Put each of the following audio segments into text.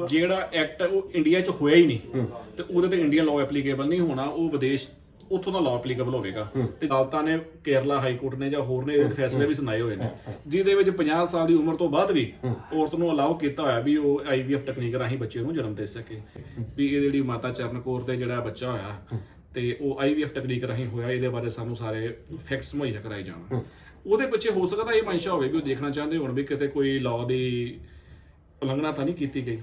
ਹੋਊਗਾ। ਜਿਹੜਾ ਐਕਟ ਉਹ ਇੰਡੀਆ 'ਚ ਹੋਇਆ ਹੀ ਨਹੀਂ। ਤੇ ਉਹਦੇ ਤੇ ਇੰਡੀਅਨ ਲਾਅ ਐਪਲੀਕੇਬਲ ਨਹੀਂ ਹੋਣਾ ਉਹ ਵਿਦੇਸ਼ ਉੱਥੋਂ ਦਾ ਲਾਅ ਐਪਲੀਕੇਬਲ ਹੋਵੇਗਾ। ਤੇ ਅਦਾਲਤਾਂ ਨੇ ਕੇਰਲਾ ਹਾਈ ਕੋਰਟ ਨੇ ਜਾਂ ਹੋਰ ਨੇ ਇਹਦੇ ਫੈਸਲੇ ਵੀ ਸੁਣਾਏ ਹੋਏ ਨੇ। ਜਿਹਦੇ ਵਿੱਚ 50 ਸਾਲ ਦੀ ਉਮਰ ਤੋਂ ਬਾਅਦ ਵੀ ਔਰਤ ਨੂੰ ਅਲਾਉ ਕੀਤਾ ਹੋਇਆ ਵੀ ਉਹ ਆਈਵੀਐਫ ਟੈਕਨੀਕ ਰਾਹੀਂ ਬੱਚੇ ਨੂੰ ਜਨਮ ਦੇ ਸਕੇ। ਵੀ ਇਹ ਜਿਹੜੀ ਮਾਤਾ ਚਰਨ ਕੌਰ ਦੇ ਜਿਹੜਾ ਬੱਚਾ ਹੋਇਆ ਤੇ ਉਹ ਆਈਵੀਐਫ ਟੈਕਨੀਕ ਰਾਹੀਂ ਹੋਇਆ ਇਹਦੇ ਬਾਰੇ ਸਾਨੂੰ ਸਾਰੇ ਫੈਕਟਸ ਮੁਹੱਈਆ ਕਰਾਏ ਜਾਣ। ਉਹਦੇ ਪਿੱਛੇ ਹੋ ਸਕਦਾ ਇਹ ਮਨਸ਼ਾ ਹੋਵੇ ਵੀ ਉਹ ਦੇਖਣਾ ਚਾਹੁੰਦੇ ਹੋਣ ਵੀ ਕਿਤੇ ਕੋਈ ਲਾਅ ਦੀ ਉਲੰਘਣਾ ਤਾਂ ਨਹੀਂ ਕੀਤੀ ਗਈ।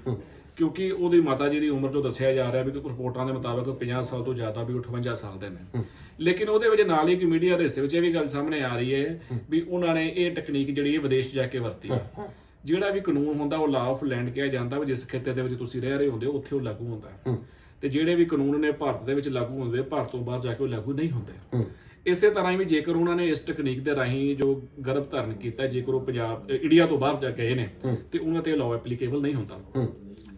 ਕਿਉਂਕਿ ਉਹਦੀ ਮਾਤਾ ਜੀ ਦੀ ਉਮਰ ਜੋ ਦੱਸਿਆ ਜਾ ਰਿਹਾ ਵੀ ਰਿਪੋਰਟਾਂ ਦੇ ਮੁਤਾਬਕ 50 ਸਾਲ ਤੋਂ ਜ਼ਿਆਦਾ ਵੀ 58 ਸਾਲ ਦੇ ਨੇ। ਲੇਕਿਨ ਉਹਦੇ ਵਿੱਚ ਨਾਲ ਹੀ ਕਿ ਮੀਡੀਆ ਦੇ ਹਿੱਸੇ ਵਿੱਚ ਇਹ ਵੀ ਗੱਲ ਸਾਹਮਣੇ ਆ ਰਹੀ ਹੈ ਵੀ ਉਹਨਾਂ ਨੇ ਇਹ ਟੈਕਨੀਕ ਜਿਹੜੀ ਹੈ ਵਿਦੇਸ਼ ਜਾ ਕੇ ਵਰਤੀ। ਹੈ। ਜਿਹੜਾ ਵੀ ਕਾਨੂੰਨ ਹੁੰਦਾ ਉਹ ਲਾ ਆਫ ਲੈਂਡ ਕਿਹਾ ਜਾਂਦਾ ਵੀ ਜਿਸ ਖੇਤੇ ਦੇ ਵਿੱਚ ਤੁਸੀਂ ਰਹਿ ਰਹੇ ਹੁੰਦੇ ਹੋ ਉੱਥੇ ਉਹ ਲਾਗੂ ਹੁੰਦਾ ਹੈ। ਤੇ ਜਿਹੜੇ ਵੀ ਕਾਨੂੰਨ ਨੇ ਭਾਰਤ ਦੇ ਵਿੱਚ ਲਾਗੂ ਹੁੰਦੇ ਭਾਰਤ ਤੋਂ ਬਾਹਰ ਜਾ ਕੇ ਉਹ ਲਾਗੂ ਨਹੀਂ ਹੁੰਦੇ। ਇਸੇ ਤਰ੍ਹਾਂ ਹੀ ਵੀ ਜੇਕਰ ਉਹਨਾਂ ਨੇ ਇਸ ਟੈਕਨੀਕ ਦੇ ਰਾਹੀਂ ਜੋ ਗਰਭ ਧਾਰਨ ਕੀਤਾ ਜੇਕਰ ਉਹ ਪੰਜਾਬ ਇੰਡੀਆ ਤੋਂ ਬਾਹਰ ਜਾ ਕੇ ਗਏ ਨੇ ਤੇ ਉਹਨਾਂ ਤੇ ਲਾਅ ਐਪਲੀਕੇਬਲ ਨਹੀਂ ਹੁੰਦਾ।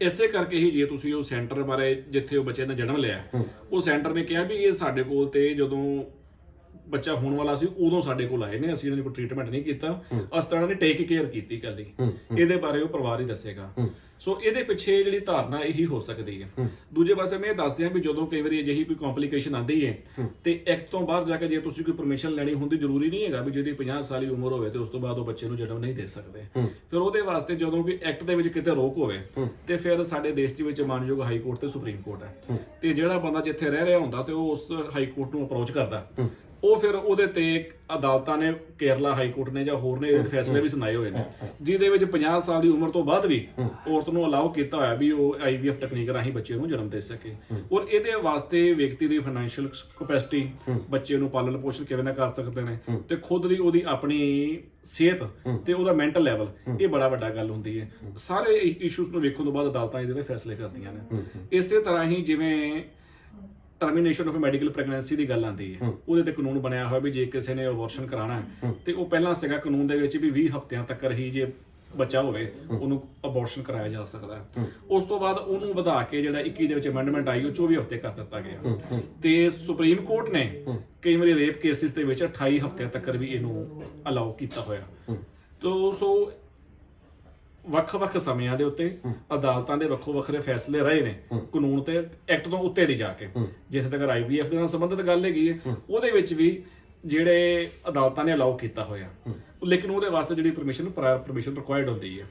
ਇਸੇ ਕਰਕੇ ਹੀ ਜੇ ਤੁਸੀਂ ਉਹ ਸੈਂਟਰ ਬਾਰੇ ਜਿੱਥੇ ਉਹ ਬੱਚੇ ਨੇ ਜਨਮ ਲਿਆ ਉਹ ਸੈਂਟਰ ਨੇ ਕਿਹਾ ਵੀ ਇਹ ਸਾਡੇ ਕੋਲ ਤੇ ਜਦੋਂ ਬੱਚਾ ਹੋਣ ਵਾਲਾ ਸੀ ਉਦੋਂ ਸਾਡੇ ਕੋਲ ਆਏ ਨੇ ਅਸੀਂ ਇਹਨਾਂ ਦੀ ਕੋਈ ਟ੍ਰੀਟਮੈਂਟ ਨਹੀਂ ਕੀਤਾ। ਅਸੀਂ ਤਾਂ ਇਹਨਾਂ ਨੇ ਟੇਕ ਕੇਅਰ ਕੀਤੀ ਕੱਲੀ ਇਹਦੇ ਬਾਰੇ ਉਹ ਪਰਿਵਾਰ ਹੀ ਦੱਸੇਗਾ। ਸੋ ਇਹਦੇ ਪਿੱਛੇ ਜਿਹੜੀ ਧਾਰਨਾ ਇਹੀ ਹੋ ਸਕਦੀ ਹੈ। ਦੂਜੇ ਪਾਸੇ ਮੈਂ ਇਹ ਦੱਸਦੇ ਹਾਂ ਵੀ ਜਦੋਂ ਕਈ ਵਾਰੀ ਅਜਿਹੀ ਕੋਈ ਕੰਪਲਿਕੇਸ਼ਨ ਆਉਂਦੀ ਹੈ ਤੇ ਐਕਟ ਤੋਂ ਬਾਹਰ ਜਾ ਕੇ ਜੇ ਤੁਸੀਂ ਕੋਈ ਪਰਮਿਸ਼ਨ ਲੈਣੀ ਹੁੰਦੀ ਜ਼ਰੂਰੀ ਨਹੀਂ ਹੈਗਾ ਵੀ ਜਿਹਦੀ 50 ਸਾਲ ਦੀ ਉਮਰ ਹੋਵੇ ਤੇ ਉਸ ਤੋਂ ਬਾਅਦ ਉਹ ਬੱਚੇ ਨੂੰ ਜਨਮ ਨਹੀਂ ਦੇ ਸਕਦੇ। ਫਿਰ ਉਹਦੇ ਵਾਸਤੇ ਜਦੋਂ ਕੋਈ ਐਕਟ ਦੇ ਵਿੱਚ ਕਿਤੇ ਰੋਕ ਹੋਵੇ ਤੇ ਫਿਰ ਸਾਡੇ ਦੇਸ਼ ਦੇ ਵਿੱਚ ਮਾਨਯੋਗ ਹਾਈ ਕੋਰਟ ਤੇ ਸੁਪਰੀਮ ਕੋਰਟ ਹੈ। ਤੇ ਜਿਹੜਾ ਬੰਦਾ ਜਿੱਥੇ ਰਹਿ ਰਿਹਾ ਹੁੰਦਾ ਤੇ ਉਹ ਉਸ ਹਾਈ ਕੋਰਟ ਨੂੰ ਅਪਰੋਚ ਕਰਦਾ। ਉਹ ਫਿਰ ਉਹਦੇ ਤੇ ਅਦਾਲਤਾਂ ਨੇ ਕੇਰਲਾ ਹਾਈ ਕੋਰਟ ਨੇ ਜਾਂ ਹੋਰ ਨੇ ਫੈਸਲੇ ਵੀ ਸੁਣਾਏ ਹੋਏ ਨੇ ਜਿਹਦੇ ਵਿੱਚ 50 ਸਾਲ ਦੀ ਉਮਰ ਤੋਂ ਬਾਅਦ ਵੀ ਔਰਤ ਨੂੰ ਅਲਾਉ ਕੀਤਾ ਹੋਇਆ ਵੀ ਉਹ ਆਈਵੀਐਫ ਟੈਕਨੀਕ ਰਾਹੀਂ ਬੱਚੇ ਨੂੰ ਜਨਮ ਦੇ ਸਕੇ। ਔਰ ਇਹਦੇ ਵਾਸਤੇ ਵਿਅਕਤੀ ਦੀ ਫਾਈਨੈਂਸ਼ੀਅਲ ਕਪੈਸਿਟੀ ਬੱਚੇ ਨੂੰ ਪਾਲਣ ਪੋਸ਼ਣ ਕਿਵੇਂ ਦਾ ਕਰ ਸਕਦੇ ਨੇ ਤੇ ਖੁਦ ਦੀ ਉਹਦੀ ਆਪਣੀ ਸਿਹਤ ਤੇ ਉਹਦਾ ਮੈਂਟਲ ਲੈਵਲ ਇਹ ਬੜਾ ਵੱਡਾ ਗੱਲ ਹੁੰਦੀ ਹੈ। ਸਾਰੇ ਇਸ਼ੂਸ ਨੂੰ ਵੇਖਣ ਤੋਂ ਬਾਅਦ ਅਦਾਲਤਾਂ ਇਹਦੇ ਤੇ ਫੈਸਲੇ ਕਰਦੀਆਂ ਨੇ। ਇਸੇ ਤਰ੍ਹਾਂ ਹੀ ਜਿਵੇਂ ਟਰਮੀਨੇਸ਼ਨ ਆਫ ਮੈਡੀਕਲ ਪ੍ਰੈਗਨੈਂਸੀ ਦੀ ਗੱਲ ਆਉਂਦੀ ਹੈ। ਉਹਦੇ ਤੇ ਕਾਨੂੰਨ ਬਣਿਆ ਹੋਇਆ ਵੀ ਜੇ ਕਿਸੇ ਨੇ ਅਬੋਰਸ਼ਨ ਕਰਾਣਾ ਤੇ ਉਹ ਪਹਿਲਾਂ ਸੀਗਾ ਕਾਨੂੰਨ ਦੇ ਵਿੱਚ ਵੀ 20 ਹਫ਼ਤਿਆਂ ਤੱਕ ਹੀ ਜੇ ਬੱਚਾ ਹੋਵੇ ਉਹਨੂੰ ਅਬੋਰਸ਼ਨ ਕਰਾਇਆ ਜਾ ਸਕਦਾ ਹੈ। ਉਸ ਤੋਂ ਬਾਅਦ ਉਹਨੂੰ ਵਧਾ ਕੇ ਜਿਹੜਾ 21 ਦੇ ਵਿੱਚ ਅਮੈਂਡਮੈਂਟ ਆਈ ਉਹ 24 ਹਫ਼ਤੇ ਕਰ ਦਿੱਤਾ ਗਿਆ। ਤੇ ਸੁਪਰੀਮ ਕੋਰਟ ਨੇ ਕਈ ਵਾਰੀ ਰੇਪ ਕੇਸਿਸ ਦੇ ਵਿੱਚ 28 ਹਫ਼ਤਿਆਂ ਤੱਕ ਵੀ ਇਹਨੂੰ ਅਲਾਉ ਕੀਤਾ ਹੋਇਆ। ਤੋ ਸੋ ਵੱਖ-ਵੱਖ ਸਮਿਆਂ ਦੇ ਉੱਤੇ ਅਦਾਲਤਾਂ ਦੇ ਵੱਖੋ ਵੱਖਰੇ ਫੈਸਲੇ ਰਹੇ ਨੇ ਕਾਨੂੰਨ ਤੇ ਐਕਟ ਤੋਂ ਉੱਤੇ ਦੀ ਜਾ ਕੇ। ਜਿੱਥੇ ਤੱਕ ਆਈਬੀਐਫ ਦੇ ਨਾਲ ਸੰਬੰਧਿਤ ਗੱਲ ਹੈਗੀ ਹੈ ਉਹਦੇ ਵਿੱਚ ਵੀ ਜਿਹੜੇ ਅਦਾਲਤਾਂ ਨੇ ਅਲਾਉ ਕੀਤਾ ਹੋਇਆ। ਲੇਕਿਨ ਉਹਦੇ ਵਾਸਤੇ ਜਿਹੜੀ ਪਰਮਿਸ਼ਨ ਪਰਮਿਸ਼ਨ ਰਿਕੁਆਇਰਡ ਹੁੰਦੀ ਹੈ।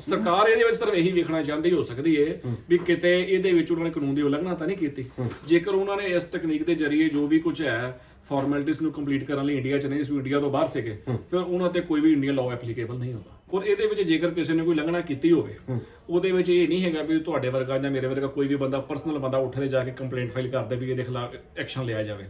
ਸਰਕਾਰ ਇਹਦੇ ਵਿੱਚ ਸਿਰਫ ਇਹੀ ਵੇਖਣਾ ਚਾਹੁੰਦੀ ਹੋ ਸਕਦੀ ਹੈ ਵੀ ਕਿਤੇ ਇਹਦੇ ਵਿੱਚ ਉਹਨਾਂ ਨੇ ਕਾਨੂੰਨ ਦੀ ਉਲੰਘਣਾ ਤਾਂ ਨਹੀਂ ਕੀਤੀ। ਜੇਕਰ ਉਹਨਾਂ ਨੇ ਇਸ ਟੈਕਨੀਕ ਦੇ ਜ਼ਰੀਏ ਜੋ ਵੀ ਕੁਝ ਹੈ ਫਾਰਮੈਲਿਟੀਜ਼ ਨੂੰ ਕੰਪਲੀਟ ਕਰਨ ਲਈ ਇੰਡੀਆ 'ਚ ਨਹੀਂ ਸੀ ਇੰਡੀਆ ਤੋਂ ਬਾਹਰ ਸੀਗੇ। ਫਿਰ ਉਹਨਾਂ ਤੇ ਕੋਈ ਵੀ ਇੰਡੀਅਨ ਲਾਅ ਐਪਲੀਕੇਬਲ ਨਹੀਂ ਹੁੰਦਾ। ਔਰ ਇਹਦੇ ਵਿੱਚ ਜੇਕਰ ਕਿਸੇ ਨੇ ਕੋਈ ਉਲੰਘਣਾ ਕੀਤੀ ਹੋਵੇ ਉਹਦੇ ਵਿੱਚ ਇਹ ਨਹੀਂ ਹੈਗਾ ਵੀ ਤੁਹਾਡੇ ਵਰਗਾ ਜਾਂ ਮੇਰੇ ਵਰਗਾ ਕੋਈ ਵੀ ਬੰਦਾ ਪਰਸਨਲ ਬੰਦਾ ਉੱਠਦੇ ਜਾ ਕੇ ਕੰਪਲੇਂਟ ਫਾਈਲ ਕਰਦੇ ਵੀ ਇਹਦੇ ਖਿਲਾਫ ਐਕਸ਼ਨ ਲਿਆ ਜਾਵੇ।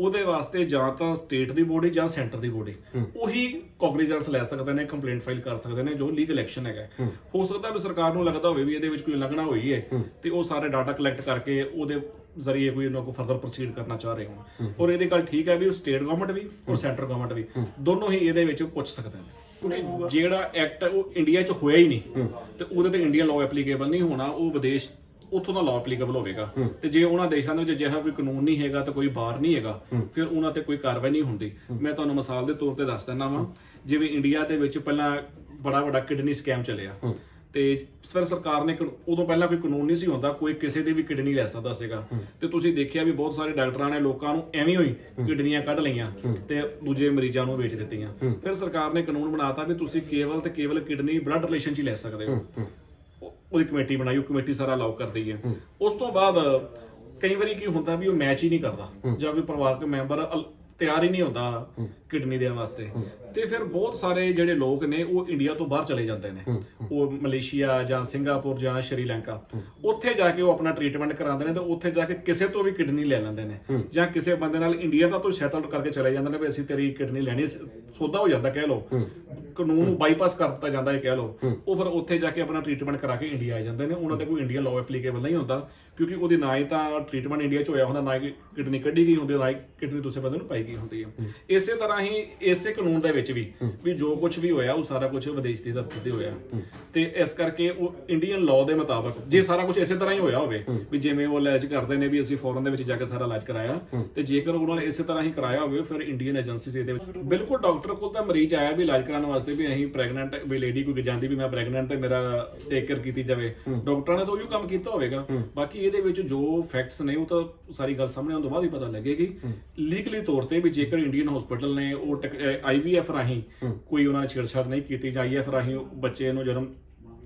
ਉਹਦੇ ਵਾਸਤੇ ਜਾਂ ਤਾਂ ਸਟੇਟ ਦੀ ਬੋਡੀ ਜਾਂ ਸੈਂਟਰ ਦੀ ਬੋਡੀ ਉਹੀ ਕੋਗਨੀਜੈਂਸ ਲੈ ਸਕਦੇ ਨੇ ਕੰਪਲੇਂਟ ਫਾਈਲ ਕਰ ਸਕਦੇ ਨੇ ਜੋ ਲੀਗਲ ਐਕਸ਼ਨ ਹੈਗਾ। ਹੋ। ਸਕਦਾ ਵੀ ਸਰਕਾਰ ਨੂੰ ਲੱਗਦਾ ਹੋਵੇ ਵੀ ਇਹਦੇ ਵਿੱਚ ਕੋਈ ਉਲੰਘਣਾ ਹੋਈ ਹੈ ਤੇ ਉਹ ਸਾਰੇ ਡਾਟਾ ਕਲੈਕਟ ਕਰਕੇ ਉਹਦੇ ਜ਼ਰੀਏ ਕੋਈ ਉਹਨਾਂ ਕੋ ਫਰਦਰ ਪ੍ਰੋਸੀਡ ਕਰਨਾ ਚਾਹ ਰਹੇ ਹੋਣ। ਔਰ ਇਹਦੀ ਗੱਲ ਠੀਕ ਹੈ ਵੀ ਸਟੇਟ ਗਵਰਨਮੈਂਟ ਵੀ ਔਰ ਸੈਂਟਰ ਗਵਰਨਮੈਂਟ ਵੀ। ਦੋਨੋਂ ਹੀ ਇਹਦੇ ਵਿੱਚ ਪੁੱਛ ਸਕਦੇ ਨੇ। ਕਿਉਂਕਿ ਜਿਹੜਾ ਐਕਟ ਉਹ ਇੰਡੀਆ 'ਚ ਹੋਇਆ ਹੀ ਨਹੀਂ। ਤੇ ਉਹਦੇ ਤੇ ਇੰਡੀਅਨ ਲਾਅ ਐਪਲੀਕੇਬਲ ਨਹੀਂ ਹੋਣਾ ਉਹ ਵਿਦੇਸ਼ ਉੱਥੋਂ ਦਾ ਲਾਅ ਐਪਲੀਕੇਬਲ ਹੋਵੇਗਾ। ਤੇ ਜੇ ਉਹਨਾਂ ਦੇਸ਼ਾਂ ਦੇ ਵਿੱਚ ਅਜਿਹਾ ਕੋਈ ਕਾਨੂੰਨ ਨਹੀਂ ਹੈਗਾ ਤਾਂ ਕੋਈ ਬਾਰ ਨਹੀਂ ਹੈਗਾ ਫਿਰ ਉਹਨਾਂ ਤੇ ਕੋਈ ਕਾਰਵਾਈ ਨਹੀਂ ਹੁੰਦੀ। ਮੈਂ ਤੁਹਾਨੂੰ ਮਿਸਾਲ ਦੇ ਤੌਰ ਤੇ ਦੱਸ ਦਿੰਦਾ ਵਾਂ ਜਿਵੇਂ ਇੰਡੀਆ ਦੇ ਵਿੱਚ ਪਹਿਲਾਂ ਬੜਾ ਵੱਡਾ ਕਿਡਨੀ ਸਕੈਮ ਚੱਲਿਆ। ਤੇ ਫਿਰ ਸਰਕਾਰ ਨੇ ਉਦੋਂ ਪਹਿਲਾਂ ਕੋਈ ਕਾਨੂੰਨ ਨਹੀਂ ਸੀ ਹੁੰਦਾ ਕੋਈ ਕਿਸੇ ਦੀ ਵੀ ਕਿਡਨੀ ਲੈ ਸਕਦਾ ਸੀਗਾ। ਤੇ ਤੁਸੀਂ ਦੇਖਿਆ ਵੀ ਬਹੁਤ ਸਾਰੇ ਡਾਕਟਰਾਂ ਨੇ ਲੋਕਾਂ ਨੂੰ ਐਵੇਂ ਹੋਈ ਕਿਡਨੀਆਂ ਕੱਢ ਲਈਆਂ ਤੇ ਦੂਜੇ ਮਰੀਜ਼ਾਂ ਨੂੰ ਵੇਚ ਦਿੱਤੀਆਂ। ਫਿਰ ਸਰਕਾਰ ਨੇ ਕਾਨੂੰਨ ਬਣਾਤਾ ਵੀ ਤੁਸੀਂ ਕੇਵਲ ਤੇ ਕੇਵਲ ਕਿਡਨੀ ਬਲੱਡ ਰਿਲੇਸ਼ਨ 'ਚ ਹੀ ਲੈ ਸਕਦੇ ਹੋ। ਉਹ- ਉਹਦੀ ਕਮੇਟੀ ਬਣਾਈ ਉਹ ਕਮੇਟੀ ਸਾਰਾ ਅਲਾਉ ਕਰਦੀ ਹੈ। ਉਸ ਤੋਂ ਬਾਅਦ ਕਈ ਵਾਰੀ ਕੀ ਹੁੰਦਾ ਵੀ ਉਹ ਮੈਚ ਹੀ ਨਹੀਂ ਕਰਦਾ। ਜਾਂ ਕੋਈ ਪਰਿਵਾਰਕ ਮੈਂਬਰ ਤਿਆਰ ਹੀ ਨਹੀਂ ਹੁੰਦਾ ਕਿਡਨੀ ਦੇਣ ਵਾਸਤੇ। ਤੇ ਫਿਰ ਬਹੁਤ ਸਾਰੇ ਜਿਹੜੇ ਲੋਕ ਨੇ ਉਹ ਇੰਡੀਆ ਤੋਂ ਬਾਹਰ ਚਲੇ ਜਾਂਦੇ ਨੇ। ਉਹ ਮਲੇਸ਼ੀਆ ਜਾਂ ਸਿੰਗਾਪੁਰ ਜਾਂ ਸ਼੍ਰੀਲੰਕਾ। ਉੱਥੇ ਜਾ ਕੇ ਉਹ ਆਪਣਾ ਟ੍ਰੀਟਮੈਂਟ ਕਰਾਉਂਦੇ ਨੇ ਤੇ ਉੱਥੇ ਜਾ ਕੇ ਕਿਸੇ ਤੋਂ ਵੀ ਕਿਡਨੀ ਲੈ ਲੈਂਦੇ ਨੇ। ਜਾਂ ਕਿਸੇ ਬੰਦੇ ਨਾਲ ਇੰਡੀਆ ਦਾ ਤੋਂ ਸੈਟਲ ਕਰਕੇ ਚਲੇ ਜਾਂਦੇ ਨੇ ਵੀ ਅਸੀਂ ਤੇਰੀ ਕਿਡਨੀ ਲੈਣੀ ਸੌਦਾ ਹੋ ਜਾਂਦਾ ਕਹਿ ਲਓ। ਕਾਨੂੰਨ ਨੂੰ ਬਾਈਪਾਸ ਕਰ ਦਿੱਤਾ ਜਾਂਦਾ ਹੈ ਕਹਿ ਲਓ। ਉਹ ਫਿਰ ਉੱਥੇ ਜਾ ਕੇ ਆਪਣਾ ਟ੍ਰੀਟਮੈਂਟ ਕਰਾ ਕੇ ਇੰਡੀਆ ਆ ਜਾਂਦੇ ਨੇ। ਉਹਨਾਂ ਤੇ ਕੋਈ ਇੰਡੀਅਨ ਲਾਅ ਐਪਲੀਕੇਬਲ ਨਹੀਂ ਹੁੰਦਾ ਕਿਉਂਕਿ ਉਹਦੀ ਨਾ ਹੀ ਤਾਂ ਟ੍ਰੀਟਮੈਂਟ ਇੰਡੀਆ 'ਚ ਹੋਇਆ ਹੁੰਦਾ ਨਾ ਹੀ ਕਿਡਨੀ ਕੱਢੀ ਗਈ ਹੁੰਦੀ ਨਾ ਹੀ ਕਿਡਨੀ ਦੂਸਰੇ ਬੰਦੇ ਨੂੰ ਪਾਈ ਗਈ ਹੁੰਦੀ ਹੈ। ਇਸੇ ਤਰ੍ਹਾਂ ਹੀ ਇਸੇ ਕਾਨੂੰਨ ਦੇ ਵਿੱਚ ਵੀ ਵੀ ਜੋ ਕੁਝ ਵੀ ਹੋਇਆ ਉਹ ਸਾਰਾ ਕੁਝ ਵਿਦੇਸ਼ ਦੀ ਧਰਤੀ ਤੇ ਹੋਇਆ। ਤੇ ਇਸ ਕਰਕੇ ਉਹ ਇੰਡੀਅਨ ਲਾਅ ਦੇ ਮੁਤਾਬਕ ਜੇ ਸਾਰਾ ਕੁਝ ਇਸੇ ਤਰ੍ਹਾਂ ਹੀ ਹੋਇਆ ਹੋਵੇ ਵੀ ਜਿਵੇਂ ਉਹ ਇਲਾਜ ਕਰਦੇ ਨੇ ਵੀ ਅਸੀਂ ਫੋਰਨ ਦੇ ਵਿੱਚ ਜਾ ਕੇ ਸਾਰਾ ਇਲਾਜ ਕਰਾਇਆ ਤੇ ਜੇਕਰ ਉਹਨਾਂ ਨੇ ਇਸੇ ਤਰ੍ਹਾਂ ਹੀ ਕਰਾਇਆ ਹੋਵੇ ਫਿਰ ਇੰਡੀਅਨ ਏਜੰਸੀ ਇਹਦੇ ਵਿੱਚ ਬਿਲਕੁਲ ਡਾਕਟਰ ਕੋਲ ਤਾਂ ਮਰੀਜ਼ ਆਇਆ ਵੀ ਇਲਾਜ ਕਰਾਉਣ ਵਾਸਤੇ ਵੀ ਅਸੀਂ ਪ੍ਰੈਗਨੈਂਟ ਵੀ ਲੇਡੀ ਕੋਈ ਜਾਂਦੀ ਵੀ ਮੈਂ ਪ੍ਰੈਗਨੈਂਟ ਤੇ ਮੇਰਾ ਟੇਕ ਕੇਅਰ ਕੀਤੀ ਜਾਵੇ। ਡਾਕਟਰਾਂ ਨੇ ਤਾਂ ਉਹੀ ਕੰਮ ਕੀਤਾ ਹੋਵੇਗਾ। ਬਾਕੀ ਇਹਦੇ ਵਿੱਚ ਜੋ ਫੈਕਟਸ ਨੇ ਉਹ ਤਾਂ ਸਾਰੀ ਗੱਲ ਸਾਹਮਣੇ ਆਉਣ ਤੋਂ ਬਾਅਦ ਹੀ ਪਤਾ ਲੱਗੇਗੀ। ਲੀਗਲੀ ਤੌਰ ਤੇ ਵੀ ਜੇਕਰ ਇੰਡੀਅਨ ਹਸਪੀਟਲ ਨੇ ਉਹ ਆਈਵੀਐਫ ਰਾਹੀਂ ਕੋਈ ਉਹਨਾਂ ਨੇ ਛੇੜਛਾੜ ਨਹੀਂ ਕੀਤੀ ਜਾਂ ਆਈਐਫ ਰਾਹੀਂ ਬੱਚੇ ਨੂੰ ਜਨਮ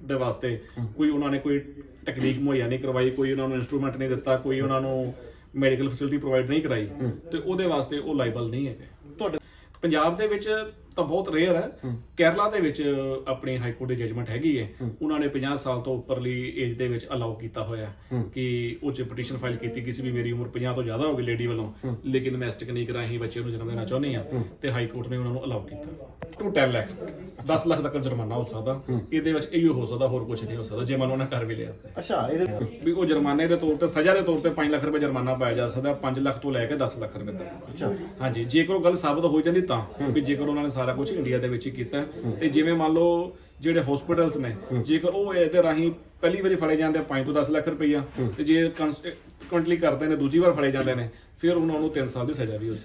ਦੇ ਵਾਸਤੇ ਕੋਈ ਉਹਨਾਂ ਨੇ ਕੋਈ ਟੈਕਨੀਕ ਮੁਹੱਈਆ ਨਹੀਂ ਕਰਵਾਈ ਕੋਈ ਉਹਨਾਂ ਨੂੰ ਇਨਸਟਰੂਮੈਂਟ ਨਹੀਂ ਦਿੱਤਾ ਕੋਈ ਉਹਨਾਂ ਨੂੰ ਮੈਡੀਕਲ ਫੈਸਿਲਿਟੀ ਪ੍ਰੋਵਾਈਡ ਨਹੀਂ ਕਰਾਈ ਤੇ ਉਹਦੇ ਵਾਸਤੇ ਉਹ ਲਾਇਬਲ ਨਹੀਂ ਹੈਗੇ। ਪੰਜਾਬ ਦੇ ਵਿੱਚ ਤਾਂ ਬਹੁਤ ਰੇਅਰ ਹੈ। ਕੇਰਲਾ ਦੇ ਵਿੱਚ ਆਪਣੀ ਹਾਈ ਕੋਰਟ ਦੀ ਜਜਮੈਂਟ ਹੈਗੀ ਹੈ। ਉਹਨਾਂ ਨੇ 50 ਸਾਲ ਤੋਂ ਉੱਪਰਲੀ ਏਜ ਦੇ ਵਿੱਚ ਅਲਾਉ ਕੀਤਾ ਹੋਇਆ ਕਿ ਉਹ ਚ ਪਟੀਸ਼ਨ ਫਾਈਲ ਕੀਤੀ ਕਿਸੇ ਵੀ ਮੇਰੀ ਉਮਰ 50 ਤੋਂ ਜ਼ਿਆਦਾ ਹੋ ਗਈ ਲੇਡੀ ਵੱਲੋਂ। ਲੇਕਿਨ ਮੈਸਟਿਕ ਨਹੀਂ ਕਰਾਹੀ ਬੱਚੇ ਨੂੰ ਜਨਮ ਦੇਣਾ ਚਾਹੁੰਦੇ ਆ ਤੇ ਹਾਈ ਕੋਰਟ ਨੇ ਉਹਨਾਂ ਨੂੰ ਅਲਾਉ ਕੀਤਾ। ਟੂ 10 ਲੱਖ 10 ਲੱਖ ਤੱਕ ਜੁਰਮਾਨਾ ਹੋ ਸਕਦਾ। ਇਹਦੇ ਵਿੱਚ ਇਹੋ ਹੋ ਸਕਦਾ ਹੋਰ ਕੁਝ ਨਹੀਂ ਹੋ ਸਕਦਾ ਜੇ ਮੰਨ ਲਓ ਉਹਨਾਂ ਕਰ ਵੀ ਲਿਆ। ਤੇ ਅੱਛਾ ਇਹਦੇ ਵੀ ਉਹ ਜੁਰਮਾਨੇ ਦੇ ਤੌਰ ਤੇ ਸਜ਼ਾ ਦੇ ਤੌਰ ਤੇ 5 ਲੱਖ ਰੁਪਏ ਜੁਰਮਾਨਾ ਪਾਇਆ ਜਾ ਸਕਦਾ 5 ਲੱਖ ਤੋਂ ਲੈ ਕੇ 10 ਲੱਖ ਰੁਪਏ ਤੱਕ। ਅੱਛਾ। ਹਾਂਜੀ ਜੇਕਰ ਉਹ ਗੱਲ ਸਾਬਤ ਹੋ ਜਾਂਦੀ ਤਾਂ ਵੀ ਜੇਕਰ ਉਹਨਾਂ ਨੇ ਸਾਰਾ ਕੁਝ ਇੰਡੀਆ ਦੇ ਵਿੱਚ ਹੀ ਕੀਤਾ ਹੈ, ਤੇ ਜਿਵੇਂ ਮੰਨ ਲਓ ਜਿਹੜੇ ਹਸਪੀਟਲਸ ਨੇ ਜੇਕਰ ਉਹ ਇਹਦੇ ਰਾਹੀਂ ਪਹਿਲੀ ਵਾਰੀ ਫੜੇ ਜਾਂਦੇ ਆ 5 ਤੋਂ 10 ਲੱਖ ਰੁਪਈਆ ਤੇ ਜੇ ਕੰਟਲੀ ਕਰਦੇ ਨੇ ਦੂਜੀ ਵਾਰ ਫੜੇ ਜਾਂਦੇ ਨੇ ਫਿਰ ਉਹਨਾਂ ਨੂੰ 3 ਸਾਲ ਦੀ ਸਜ਼ਾ ਵੀ ਹੋ ਸਕਦੀ।